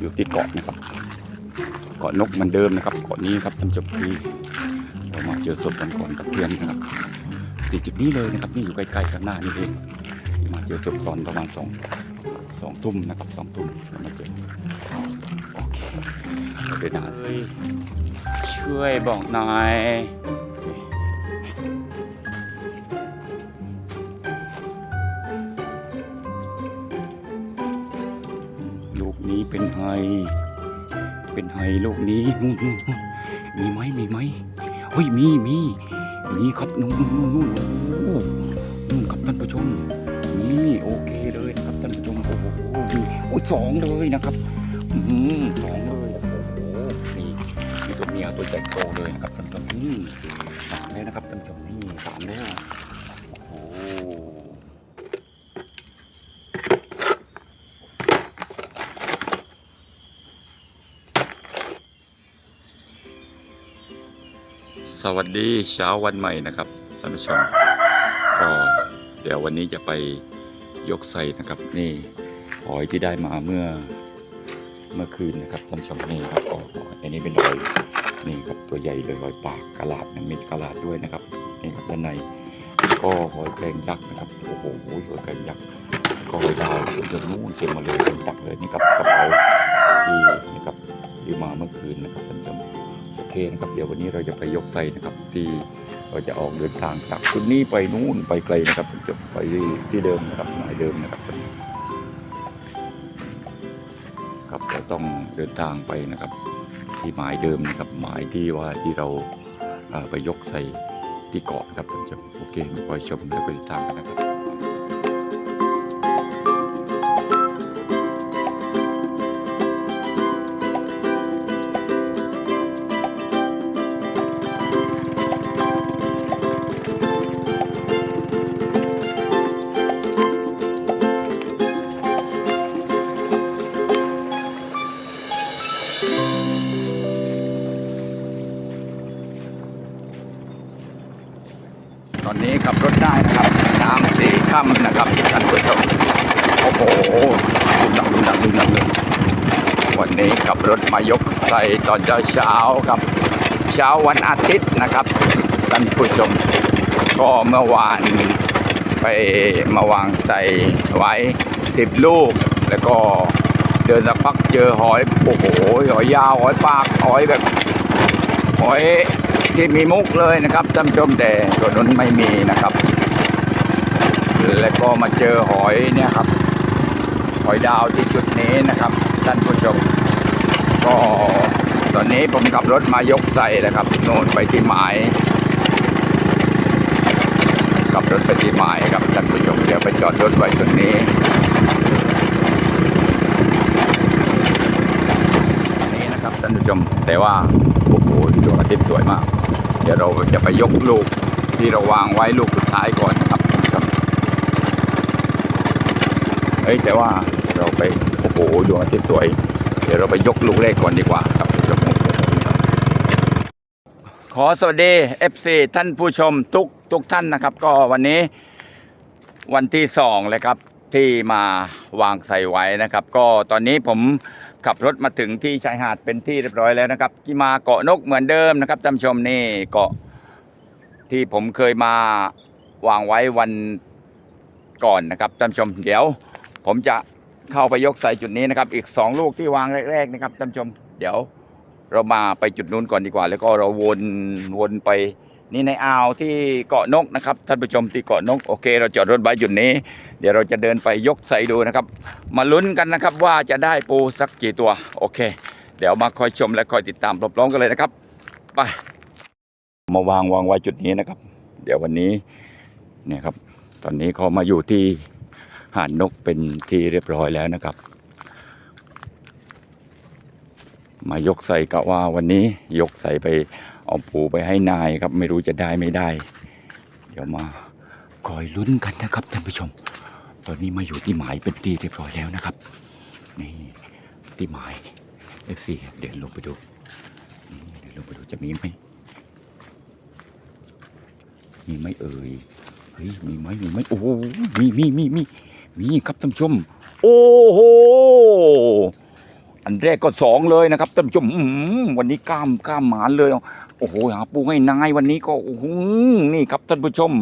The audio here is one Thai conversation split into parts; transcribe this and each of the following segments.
อยู่ติดเกาะนะครับเกาะนกเหมือนเดิมนะครับเกาะนี้ครับท่านผู้ชมที่เรามาเจอศพกันก่อนกับเพื่อนนะครับที่จุดนี้เลยนะครับนี่อยู่ใกล้ๆข้างหน้านี่เองที่มาเจอศพตอนประมาณสองสองทุ่มนะครับสองทุ่มมาเจอโอเคเดี๋ยวนช่วยบอกหน่อย เป็นไฮเป็นไฮโลกนี้นู่นนู่นมีไหมมีไหมเฮ้ยมีมีมีครับนู่นนู่นนู่นนู่นครับท่านผู้ชมนี่โอเคเลยนะครับท่านผู้ชมโอ้โหมีโอ้ยสองเลยนะครับอืมสองเลยโอ้โหนี่มีตัวเมียตัวใหญ่โตเลยนะครับท่านผู้ชมอืมสามแล้วนะครับท่านผู้ชมนี่สามแล้วโอ้โห วัสดีเช้าวันใหม่นะครับท่านผู้ชมก็เดี๋ยววันนี้จะไปยกใส่นะครับนี่หอยที่ได้มาเมื่อเมื่อคืนนะครับท่านผู้ชมนี่ครับอ๋ออันนี้เป็นหอยนี่ครับตัวใหญ่เลยหอยปากกระลาดนะมีกระลาดด้วยนะครับนี่ครับด้านในก็หอยแครงยักษ์นะครับโอ้โหหอยแครงยักษ์ก็หอยดาวจนนู่นเต็มมาเลยเต็มตักเลยนี่ครับกระเป๋าที่นะครับที่มาเมื่อคืนนะครับท่านผู้ชม โอเคนะครับเดี๋ยววันนี้เราจะไปยกไซนะครับที่เราจะออกเดินทางจากจุดนี้ไปนู่นไปไกลนะครับจะไปที่เดิมนะครับหมายเดิมนะครับครับเราต้องเดินทางไปนะครับ ที่หมายเดิมนะครับหมายที่ว่าที่เราไปยกใส่ที่เกาะนะครับท่านผู้ชมโอเคมาคอยชมและไปติดตามกันนะครับ อนนี้ขับรถได้นะครับน้ำสีค่ำนะครับท่านผู้ชมโอ้โหดุดังดุดังดุดังวันนี้ขับรถมายกใส่ตอนเช้าเช้าครับ เช้าวันอาทิตย์นะครับท่านผู้ชมก็เมื่อวานไปมาวางใส่ไว้สิบลูก แล้วก็เดินสักพักเจอหอยโอ้โหหอยยาวหอยปากหอยแบบหอย ที่มีมุกเลยนะครับท่านผู้ชมแต่ตัวนั้นไม่มีนะครับ แล้วก็มาเจอหอยเนี่ยครับ หอยดาวที่จุดนี้นะครับท่านผู้ชม ก็ตอนนี้ผมขับรถมายกใส่นะครับโน่นไปที่หมายขับรถไปที่หมายครับท่านผู้ชมเดี๋ยวไปจอดรถไว้ตรงนี้ นี่นะครับ ท่านผู้ชม แต่ว่าโอ้โหดวงอาทิตย์สวยมาก เดี๋ยวเราจะไปยกลูกที่เราวางไว้ลูกสุดท้ายก่อนครับครับเฮ้ยแต่ว่าเราไปโอ้โหดวงอาทิตย์สวย เดี๋ยวเราไปยกลูกแรกก่อนดีกว่าครับผู้ชมขอสวัสดี FC ท่านผู้ชมทุกทุกท่านนะครับ ก็วันนี้วันที่สองเลยครับที่มาวางใส่ไว้นะครับ ก็ตอนนี้ผม ขับรถมาถึงที่ชายหาดเป็นที่เรียบร้อยแล้วนะครับที่มาเกาะนกเหมือนเดิมนะครับท่านผู้ชมนี่เกาะที่ผมเคยมาวางไว้วันก่อนนะครับท่านผู้ชม เดี๋ยว ผมจะเข้าไปยกใส่จุดนี้นะครับ อีกสองลูกที่วางแรกๆนะครับท่านผู้ชม เดี๋ยวเรามาไปจุดนู้นก่อนดีกว่า แล้วก็เราวนวนไป นี่ในอ่าวที่เกาะนกนะครับท่านผู้ชมที่เกาะนกโอเค เราจอดรถไว้จุดนี้ เดี๋ยวเราจะเดินไปยกใส่ดูนะครับ มาลุ้นกันนะครับว่าจะได้ปูสักกี่ตัวโอเค เดี๋ยวมาคอยชมและคอยติดตามพร้อมๆกันเลยนะครับไปมาวางวางไว้จุดนี้นะครับ เดี๋ยววันนี้เนี่ยครับ ตอนนี้เขามาอยู่ที่หาดนกเป็นที่เรียบร้อยแล้วนะครับ มายกใส่กะว่าวันนี้ยกใส่ไป เอาปูไปให้นายครับไม่รู้จะได้ไม่ได้ เดี๋ยวมาคอยลุ้นกันนะครับท่านผู้ชม ตอนนี้มาอยู่ที่หมายเป็นที่เรียบร้อยแล้วนะครับ นี่ที่หมายเอฟซีเดินลงไปดูเดินลงไปดูจะมีไหมมีไหมเอ่ยเฮ้ยมีไหมมีไหมโอ้โหมีมีมีมีมีครับท่านผู้ชม โอ้โหอันแรกก็สองเลยนะครับท่านผู้ชมวันนี้กล้ามกล้ามหมานเลย โอ้โหหาปูให้นายวันนี้ก็โอ้โหนี่ครับท่านผู้ชม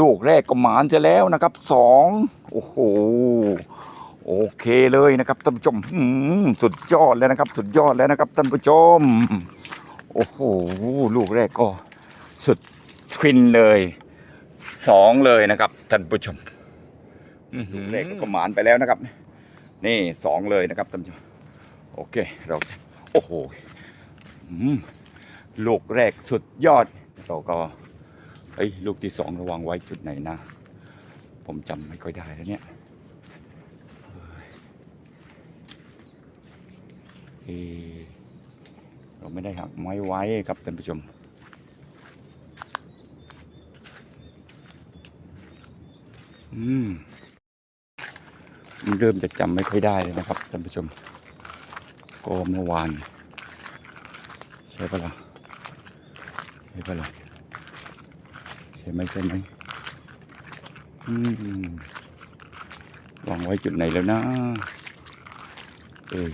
ลูกแรกก็หมานจะแล้วนะครับสองโอ้โหโอเคเลยนะครับท่านผู้ชมสุดยอดแล้วนะครับ สุดยอดแล้วนะครับท่านผู้ชม โอ้โหลูกแรกก็สุดฟินเลยสองเลยนะครับท่านผู้ชมอื้อหือแรกก็หมานไปแล้วนะครับ นี่สองเลยนะครับท่านผู้ชมโอเคเราโอ้โห อืม ลูกแรกสุดยอดเราก็เอ้ยลูกที่สองระวังไว้จุดไหนนะ ผมจำไม่ค่อยได้แล้วเนี่ยเอเราไม่ได้หักไม้ไว้ครับท่านผู้ชมอืมเริ่มจะจำไม่ค่อยได้เลยนะครับท่านผู้ชมก็เมื่อวานใช่ปะล่ะ ใช่ปะล่ะใช่ไหมใช่ไหมอืมวางไว้จุดไหนแล้วนะเออ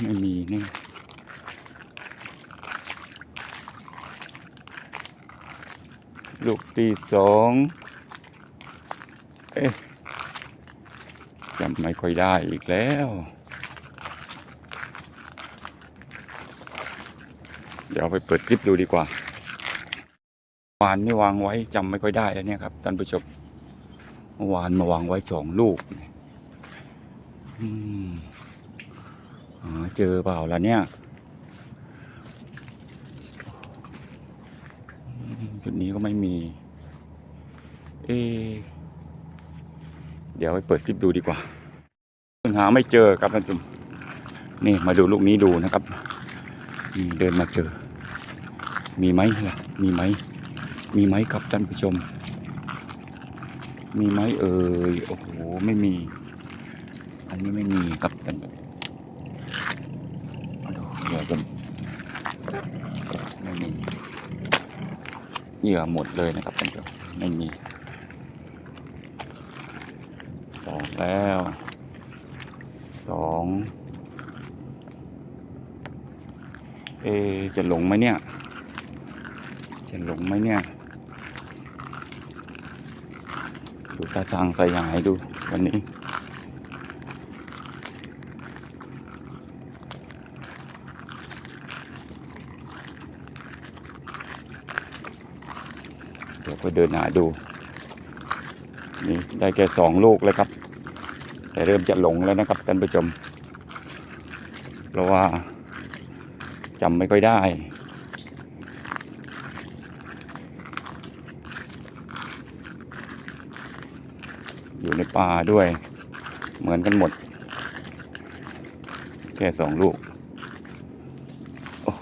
ไม่มีนี่ลูกที่สอง เอ๊ะจำไม่ค่อยได้อีกแล้ว เดี๋ยวไปเปิดคลิปดูดีกว่าวานนี่วางไว้จำไม่ค่อยได้แล้วเนี่ยครับท่านผู้ชมเมื่อวานมาวางไว้สองลูกอืมหาเจอเปล่าล่ะเนี่ยจุดนี้ก็ไม่มี เอ เดี๋ยวไปเปิดคลิปดูดีกว่ายังหาไม่เจอครับท่านผู้ชมนี่มาดูลูกนี้ดูนะครับ เดินมาเจอ มีไหมล่ะมีไหมมีไหมครับท่านผู้ชม มีไหมเอ่ยโอ้โหไม่มี อันนี้ไม่มีครับท่านผู้ชมเอาดูเดี๋ยวจะไม่มีเหยื่อหมดเลยนะครับท่านผู้ชมไม่มีสองแล้วสองเอจะหลงไหมเนี่ย จะหลงไหมเนี่ย ดูตาทางส่หายดูวันนี้ เดี๋ยวก็เดินหาดู นี่ได้แค่สองลูกแล้วครับ แต่เริ่มจะหลงแล้วนะครับท่านผู้ชม เพราะว่าจำไม่ค่อยได้ อยู่ในป่าด้วย เหมือนกันหมด แค่สองลูกโอ้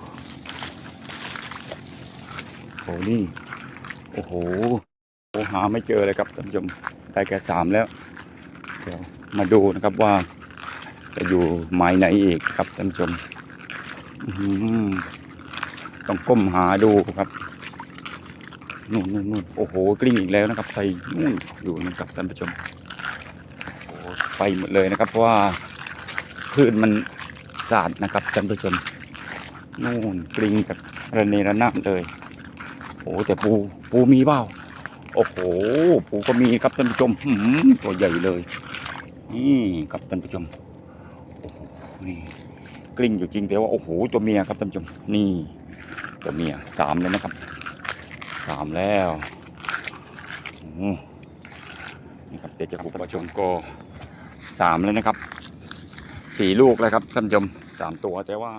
โหนี่ โอ้โหโอ้หาไม่เจอเลยครับท่านผู้ชมได้แค่สามแล้ว เดี๋ยวมาดูนะครับว่า จะอยู่ไม้ไหนอีกครับท่านผู้ชมต้องก้มหาดูครับนู่นนู่นนู่นโอ้โหกลิ้งอีกแล้วนะครับไปนู่นอยู่นะครับท่านผู้ชม ไปหมดเลยนะครับ เพราะว่าคลื่นมันสาดนะครับท่านผู้ชมนู่นกลิ้งกับระเนระนาดเลยโอ้แต่ปูปูมีเปล่าโอ้โหปูก็มีครับท่านผู้ชมหืมตัวใหญ่เลยนี่ครับท่านผู้ชมโอ้โหนี่กลิ้งอยู่จริงแต่ว่าโอ้โหตัวเมียครับท่านผู้ชมนี่ตัวเมียสามแล้วนะครับสามแล้วนี่ครับแต่จะคุณผู้ชมก็ สามแล้วนะครับสี่ลูกแล้วครับท่านผู้ชมสามตัวแต่ว่า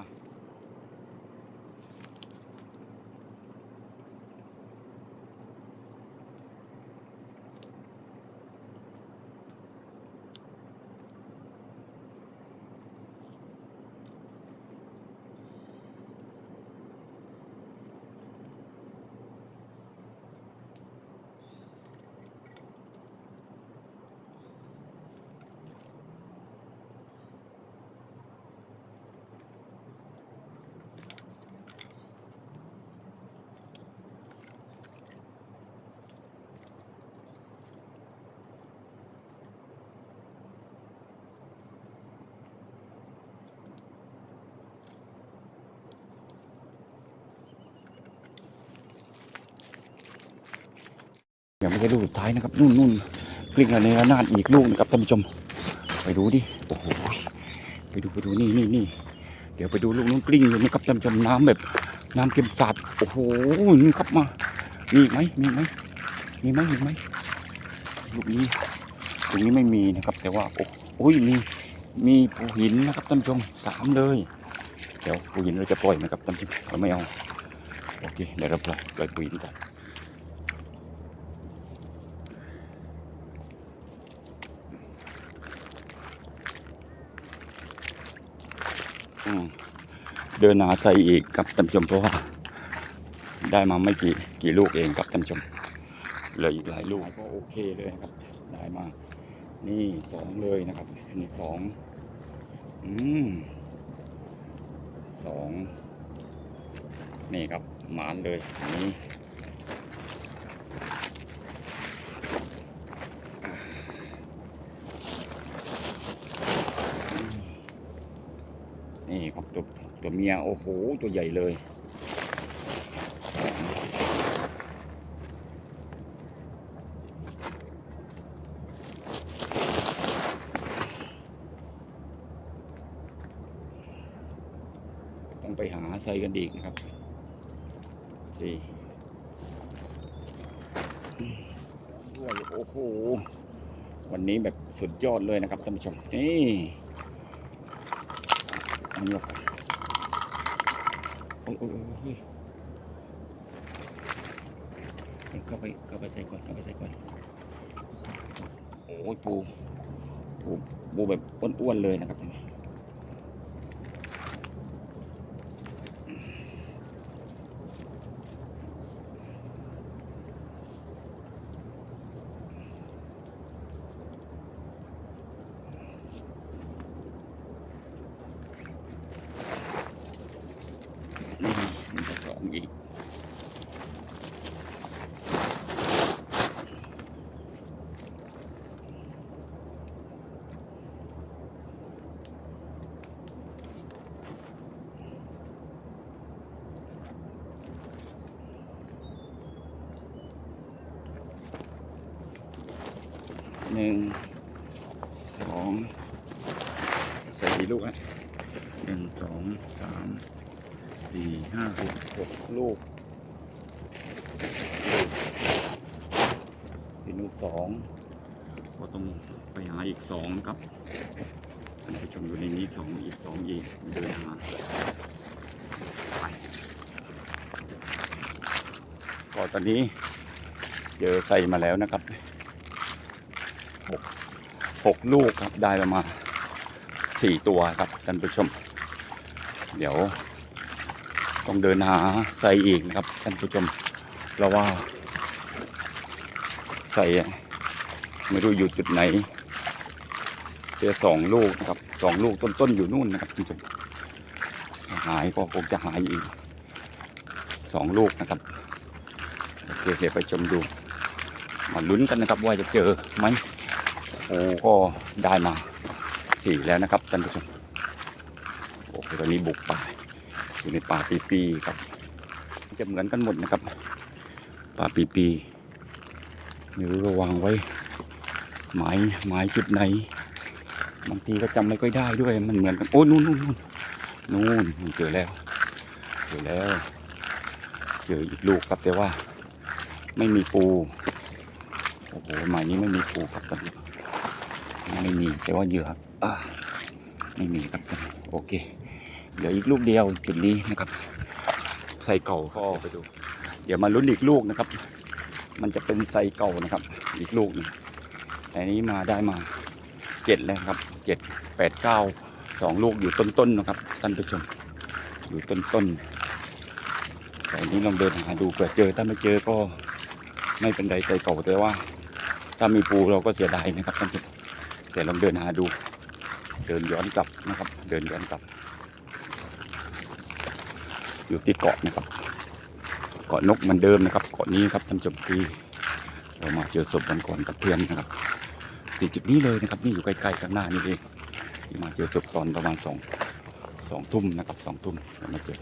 ยังไม่ใช่ลูกสุดท้ายนะครับนู่นนู่นกลิ้งอะไรระนาดอีกลูกนะครับท่านผู้ชม ไปดูดิโอ้โหไปดูไปดูนี่นี่นี่เดี๋ยวไปดูลูกนู้นกลิ้งอยู่นะครับท่านผู้ชมน้ำแบบน้ำเค็มจัดโอ้โหนี่ครับมามีไหมมีไหมมีไหมมีไหมลูกนี้ตรงนี้ไม่มีนะครับ แต่ว่าโอ้โอ้ยมีมีปูหินนะครับท่านผู้ชมสามเลยเดี๋ยวปูหินเราจะปล่อยนะครับท่านผู้ชมเราไม่เอาโอเคเดี๋ยวเราปล่อยปล่อยปูหินก่อน เดินหาใส่อีกครับท่านผู้ชมเพราะว่าได้มาไม่กี่กี่ลูกเองครับท่านผู้ชมเหลืออีกหลายลูกก็โอเคเลยนะครับ ได้มา นี่สองเลยนะครับนี่สองอืมสองนี่ครับหมานเลยอันนี้นี่ครับตัวตัว เมียโอ้โหตัวใหญ่เลย ต้องไปหาใส่กันอีกนะครับสี่ด้วยโอ้โหวันนี้แบบสุดยอดเลยนะครับท่านผู้ชมนี่อันนี้ โอ้ยโอ้ยโอ้ยโอ้ยเข้าไปเข้าไปใส่ก่อนเข้าไปใส่ก่อนโอ้ยปูปูปูแบบอ้วนๆเลยนะครับท่านผู้ชม นี่มันจะสองอีก หนึ่งสองใส่กี่ลูกฮะหนึ่งสองสามสี่ห้าหกหกลูกเป็นลูกสองก็ต้องไปหาอีกสองครับท่านผู้ชมอยู่ในนี้สองอีกสองอีกเดินหาไปก็ตอนนี้เจอใส่มาแล้วนะครับ 6 ลูกครับได้ประมาณ4ตัวครับท่านผู้ชม เดี๋ยว ต้องเดินหาใส่อีกนะครับท่านผู้ชมเราว่า ใส่ไม่รู้อยู่จุดไหนเจอสองลูกนะครับสองลูกต้นๆอยู่นู่นนะครับท่านผู้ชมหายก็คงจะหายอีกสองลูกนะครับโอเคเดี๋ยวไปชมดูมาลุ้นกันนะครับว่าจะเจอไหม โอ้ก็ได้มาสี่แล้วนะครับท่านผู้ชมโอ้ตอนนี้บุกป่าอยู่ในป่าปีปีครับ จะเหมือนกันหมดนะครับ ป่าปีปีไม่รู้ระวางไว้ หมายหมายจุดไหนบางทีก็จำไม่ค่อยได้ด้วยมันเหมือนกันโอ้นู่นนู่นนู่นนู่นมันเจอแล้วเจอแล้วเจออีกลูกครับแต่ว่า ไม่มีปูโอ้โหหมายนี้ไม่มีปูครับตอนนี้ ไม่มีแต่ว่าเหยื่ออ่าไม่มีครับตอนนี้โอเคเหลืออีกลูกเดียวจุดนี้นะครับ ใส่เก่าก็ไปดู เดี๋ยวมาลุ้นอีกลูกนะครับ มันจะเป็นใส่เก่านะครับ อีกลูกหนึงแต่นี้มาได้มาเจ็ดแล้วครับเจ็ดแปดเก้าสองลูกอยู่ต้นๆนะครับท่านผู้ชม อยู่ต้นๆแต่อันนี้ลองเดินหาดูเผื่อเจอถ้าไม่เจอก็ไม่เป็นไรใส่เก่าแต่ว่า ถ้ามีปูเราก็เสียดายนะครับท่านผู้ชม แต่ลองเดินหาดู เดินย้อนกลับนะครับ เดินย้อนกลับ อยู่ที่เกาะนะครับ เกาะนกมือนเดิมนะครับ เกาะนี้ครับท่านผู้ชมที่เรามาเจอศพกันก่อนกับเพื่อนนะครับที่จุดนี้เลยนะครับ นี่อยู่ใกล้ๆข้างหน้านี่เองที่มาเจอศพตอนประมาณสองสองทุ่มนะครับสองทุ่มเรามาเจอ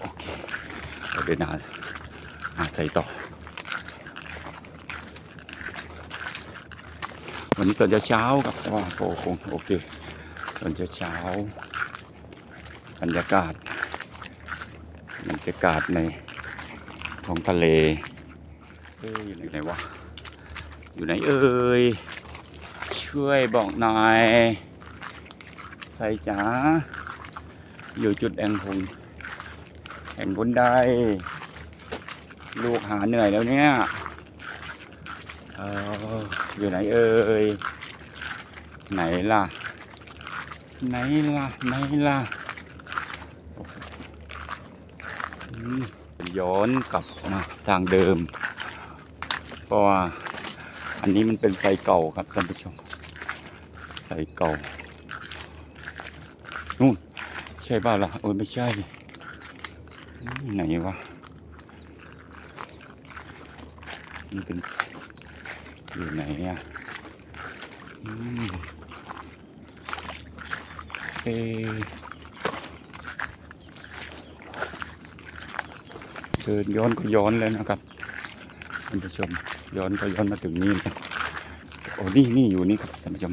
โอเคเราเดินหาหาใส่ต่อ วันนี้ตอนเช้าๆครับว่าก็คงโอเคตอนเช้าๆบรรยากาศบรรยากาศในท้องทะเลเอ้ยอยู่ไหนวะอยู่ไหนเอ่ยช่วยบอกหน่อยใส่จ๋าอยู่จุดแองพงแห่งบนได้ ลูกหาเหนื่อยแล้วเนี่ย เอออยู่ไหนเอ่ยไหนล่ะ ไหนล่ะ ไหนล่ะย้อนกลับมาทางเดิม เพราะว่าอันนี้มันเป็นไซเก่าครับท่านผู้ชมไซเก่านู่นใช่เปล่าล่ะโอ้ยไม่ใช่ ไหนวะมันเป็น อยู่ไหนอะเอเดินย้อนก็ย้อนเลยนะครับท่านผู้ชมย้อนก็ย้อนมาถึงนี่เลยโอ้นี่นี่อยู่นี่ครับท่านผู้ชม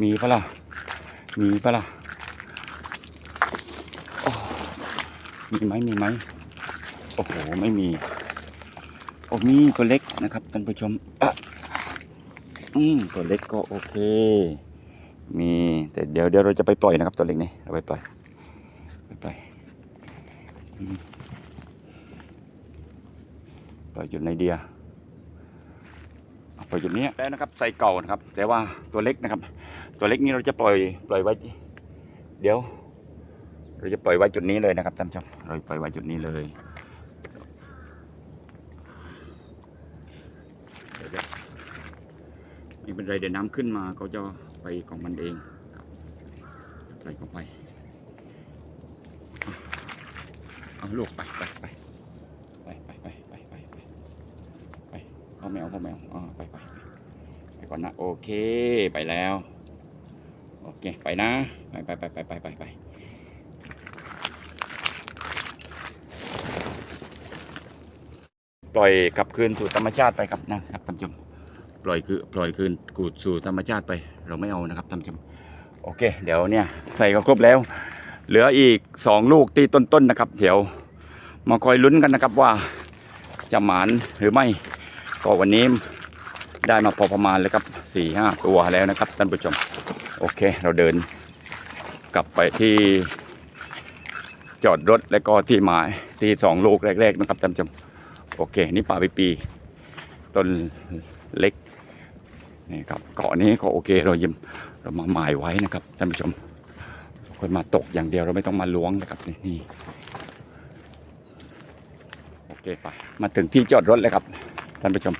มีปะล่ะมีปะล่ะมีไหมมีไหมโอ้โหไม่มีโอ้มีตัวเล็กนะครับท่านผู้ชมอะ อืมตัวเล็กก็โอเค มีแต่เดี๋ยวเดี๋ยวเราจะไปปล่อยนะครับตัวเล็กนี่เราไปปล่อยไปปล่อยปล่อยจุดในเดียปล่อยจุดนี้แล้วนะครับใส่เก่านะครับ แต่ว่าตัวเล็กนะครับ ตัวเล็กนี้เราจะปล่อยปล่อยไว้ เดี๋ยว เราจะปล่อยไว้จุดนี้เลยนะครับท่านผู้ชมเราปล่อยไว้จุดนี้เลยเดี๋ยวเดี๋ยว ไม่เป็นไรเดี๋ยวน้ำขึ้นมาเขาจะไปของมันเองครับไปก็ไปเอาเอาลูกไปไปไปไปไปไปไปไปไปไปพ่อแมวพ่อแมวอ๋อไปไปไปไปก่อนนะโอเคไปแล้วโอเคไปนะไปไปไปไปไปไปไปปล่อยกลับคืนสู่ธรรมชาติไปครับนะครับท่านผู้ชม ปล่อยคือปล่อยคืนกูดสู่ธรรมชาติไปเราไม่เอานะครับท่านผู้ชมโอเค เดี๋ยวเนี่ยใส่ก็ครบแล้ว เหลืออีกสองลูกที่ต้นๆนะครับ เดี๋ยวมาคอยลุ้นกันนะครับว่าจะหมานหรือไม่ก็วันนี้ได้มาพอประมาณเลยครับสี่ห้าตัวแล้วนะครับท่านผู้ชม โอเค เราเดินกลับไปที่จอดรถแล้วก็ที่หมายที่สองลูกแรกๆนะครับท่านผู้ชม โอเค นี่ป่าไปปีต้นเล็ก นี่ครับเกาะนี้ก็โอเคเรายิมเรามาหมายไว้นะครับท่านผู้ชมคนมาตกอย่างเดียวเราไม่ต้องมาล้วงนะครับนี่นี่โอเคไปมาถึงที่จอดรถเลยครับท่านผู้ชม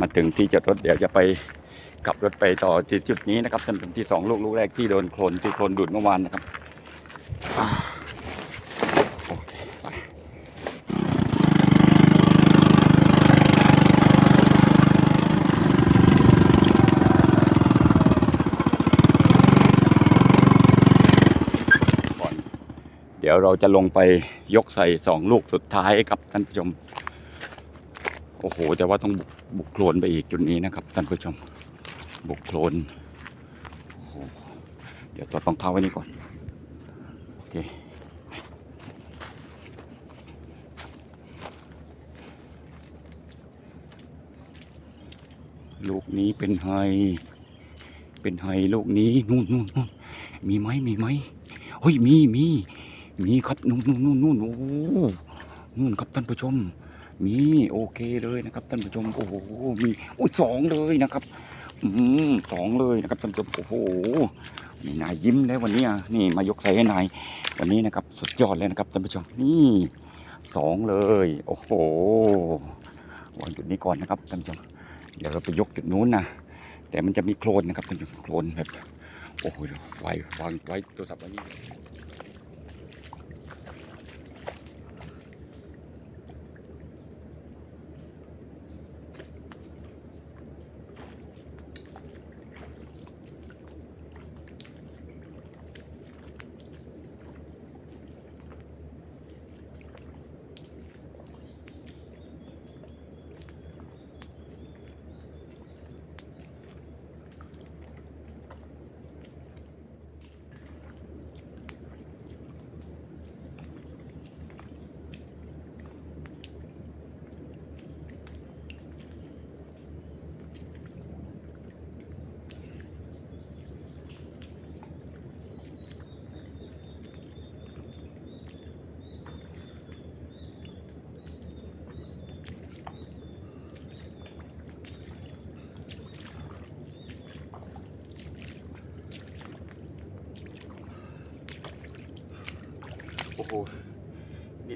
มาถึงที่จอดรถเดี๋ยวจะไปขับรถไปต่อที่จุดนี้นะครับท่านผู้ชมที่สองลูกลูกแรกที่โดนโคลนที่โคลนดูดเมื่อวานนะครับอ่าโอเคไป ก่อนเดี๋ ยวเราจะลงไปยกใส่สองลูกสุดท้ายกับท่านผู้ชม โอ้โห แต่ว่าต้องบุกบุกโคลนไปอีกจุดนี้นะครับท่านผู้ชม บุกโคลนโเดี๋ยวตัวต้องเท้าไว้นี่ก่อน โอเคลูกนี้เป็นไฮ เป็นไฮลูกนี้นู่นนู่นนู่นมีไหมมีไหมเฮ้ยมีมี มีครับนู่นนู่นนู่นนู่นโอ้นู่นครับท่านผู้ชม มีโอเคเลยนะครับท่านผู้ชมโอ้โหมีโอ้ยสองเลยนะครับ อืมสองเลยนะครับท่านผู้ชมโอ้โหนี่นายยิ้มแล้ววันนี้นี่มายกใส่ให้นายวันนี้นะครับ สุดยอดเลยนะครับท่านผู้ชมนี่สองเลย โอ้โหวางจุดนี้ก่อนนะครับท่านผู้ชมเดี๋ยวเราไปยกจุดนู้นนะแต่มันจะมีโคลนนะครับท่านผู้ชมโคลนแบบโอ้โหไว้วางไว้โทรศัพท์ไว้นี่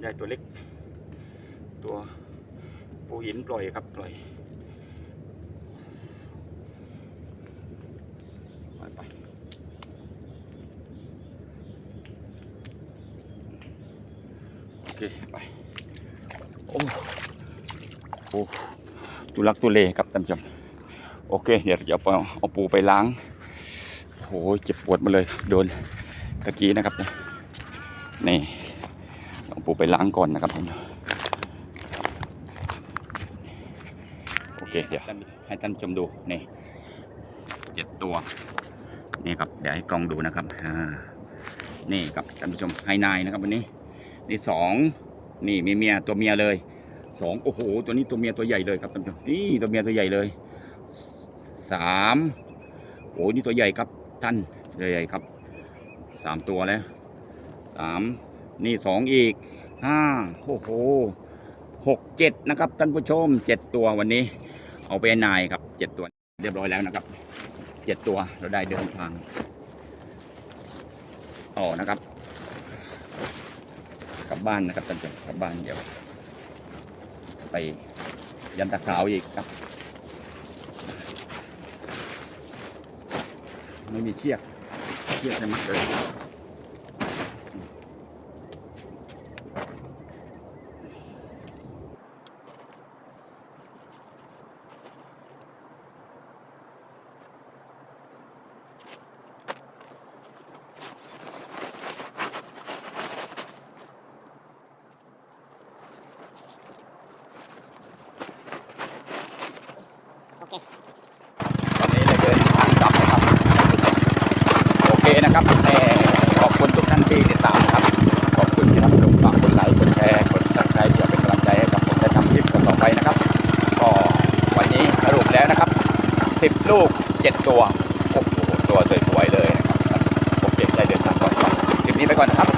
ได้ตัวเล็ก ตัวปูหินปล่อยครับปล่อยไปไปโอเคไปโอ้โหตุลักตุเลครับท่านผู้ชมโอเค เดี๋ยวจะเอาเอาปูไปล้างโอ้โหเจ็บปวดมาเลยโดนตะกี้นะครับเนี่ย ไปล้างก่อนนะครับผมโอเคเดี๋ยวให้ท่านชมดูนี่เจ็ดตัวนี่ครับเดี๋ยวให้กล้องดูนะครับนี่ครับท่านผู้ชมไฮนายนะครับวันนี้นี่สองนี่มีเมียตัวเมียเลยสองโอ้โหตัวนี้ตัวเมียตัวใหญ่เลยครับท่านผู้ชมนี่ตัวเมียตัวใหญ่เลยสามโอ้นี่ตัวใหญ่ครับท่านตัวใหญ่ครับสามตัวแล้วสามนี่สองอีก ห้าโอ้โหหกเจ็ดนะครับท่านผู้ชมเจ็ดตัววันนี้ เอาไปนายครับเจ็ดตัวเรียบร้อยแล้วนะครับเจ็ดตัวเราได้เดินทางต่อนะครับ กลับบ้านนะครับท่านผู้ชมกลับบ้านเดี๋ยว ไปยันตะขาวอีกครับ ไม่มีเชือกเชือกในมัดเลยตอนนี้เลยเดินทางกลับนะครับ โอเคนะครับแม่ขอบคุณทุกท่านที่ติดตามนะครับ ขอบคุณที่รับชมฝากกดไลค์ กดแชร์ กดซับสไครต์เพื่อเป็นกำลังใจให้กับผมได้ทำคลิปต่อไปนะครับ ก็วันนี้สรุปแล้วนะครับ 10 ลูก 7 ตัว โอ้โห ตัวสวยๆเลยนะครับ โอเค ได้เดินทางก่อนครับคลิปนี้ไป ก่อนครับ